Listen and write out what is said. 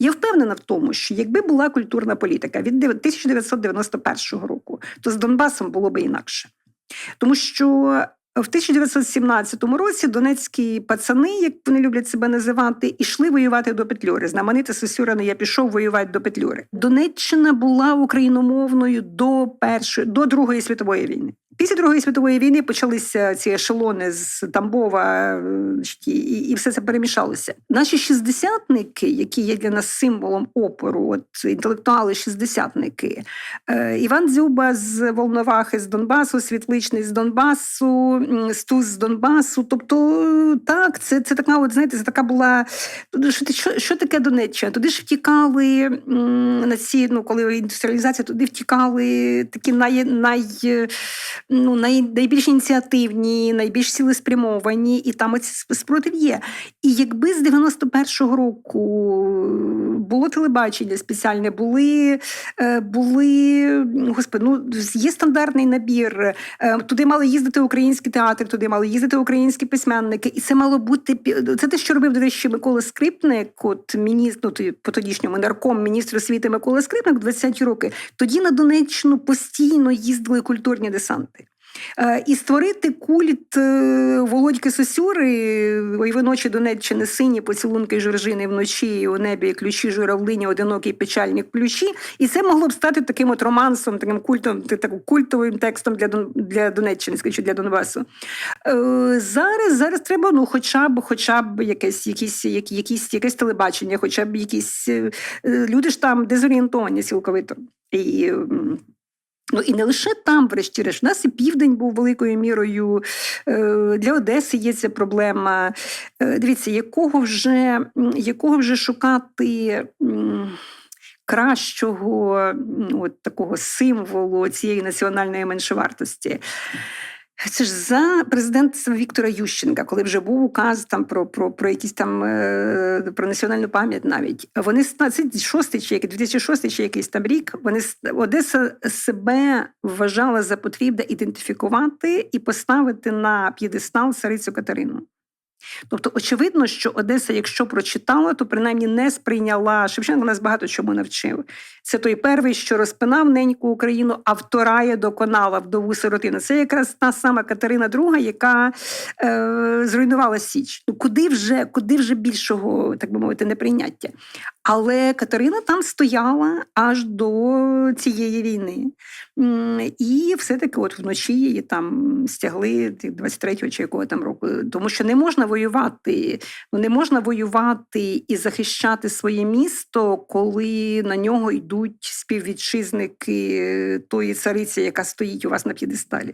Я впевнена в тому, що якби була культурна політика від 1991 року, то з Донбасом було би інакше. Тому що в 1917 році донецькі пацани, як вони люблять себе називати, ішли воювати до Петлюри. Знамените Сосюрано я пішов воювати до Петлюри. Донеччина була україномовною до першої до Другої світової війни. Після Другої світової війни почалися ці ешелони з Тамбова і, і все це перемішалося. Наші шістдесятники, які є для нас символом опору, от інтелектуали шістдесятники, е, Іван Дзюба з Волновахи з Донбасу, Світличний з Донбасу, Стус з Донбасу. Тобто, так, це, це така, от знаєте, це така була. Що, що, таке Донеччина? Туди ж втікали на ці, ну, коли індустріалізація, туди втікали такі най, най, ну, най, найбільш ініціативні, найбільш цілеспрямовані, і там оці спротив є. І якби з 91-го року було телебачення спеціальне, були, е, були господи, ну, є стандартний набір. Е, Туди мали їздити українські театри, туди мали їздити українські письменники. І це мало бути це те, що робив, до речі, Микола Скрипник, от міністр, ну, по тодішньому нарком міністр освіти Микола Скрипник в 20-ті роки. Тоді на Донеччину постійно їздили культурні десанти. Е, І створити культ е, Володьки Сосюри, ой, ви Донеччини сині, поцілунки жоржини вночі, у небі ключі журавлині, одинокі печальні ключі. І це могло б стати таким от романсом, таким культом, та- таким культовим текстом для, для Донеччини, скажу, для Донбасу. Е, Зараз, зараз треба ну, хоча б, хоча б якесь, якісь, які- якісь, якесь телебачення, хоча б якісь люди ж там дезорієнтовані цілковито. І, Ну і не лише там, врешті-решт, у нас і південь був великою мірою. е, Для Одеси є ця проблема. Е, Дивіться, якого вже, якого вже шукати. Кращого от такого символу цієї національної меншовартості. Це ж за президентства Віктора Ющенка, коли вже був указ там про, про, про якісь там е, про національну пам'ять навіть. Вони на- це 6 чи який- 2006 чи якийсь там рік. Вони Одеса себе вважала за потрібне ідентифікувати і поставити на п'єдестал царицю Катерину. Тобто, очевидно, що Одеса, якщо прочитала, то принаймні не сприйняла Шевченко нас багато чому навчив. Це той перший, що розпинав неньку Україну, а вторая доконала вдову сиротину. Це якраз та сама Катерина II, яка е, зруйнувала Січ. Ну куди вже, куди вже більшого, так би мовити, неприйняття. Але Катерина там стояла аж до цієї війни. І все-таки от вночі її там стягли 23-го чи якого там року. Тому що не можна воювати. Ну не можна воювати і захищати своє місто, коли на нього йдуть співвітчизники тої цариці, яка стоїть у вас на п'єдесталі.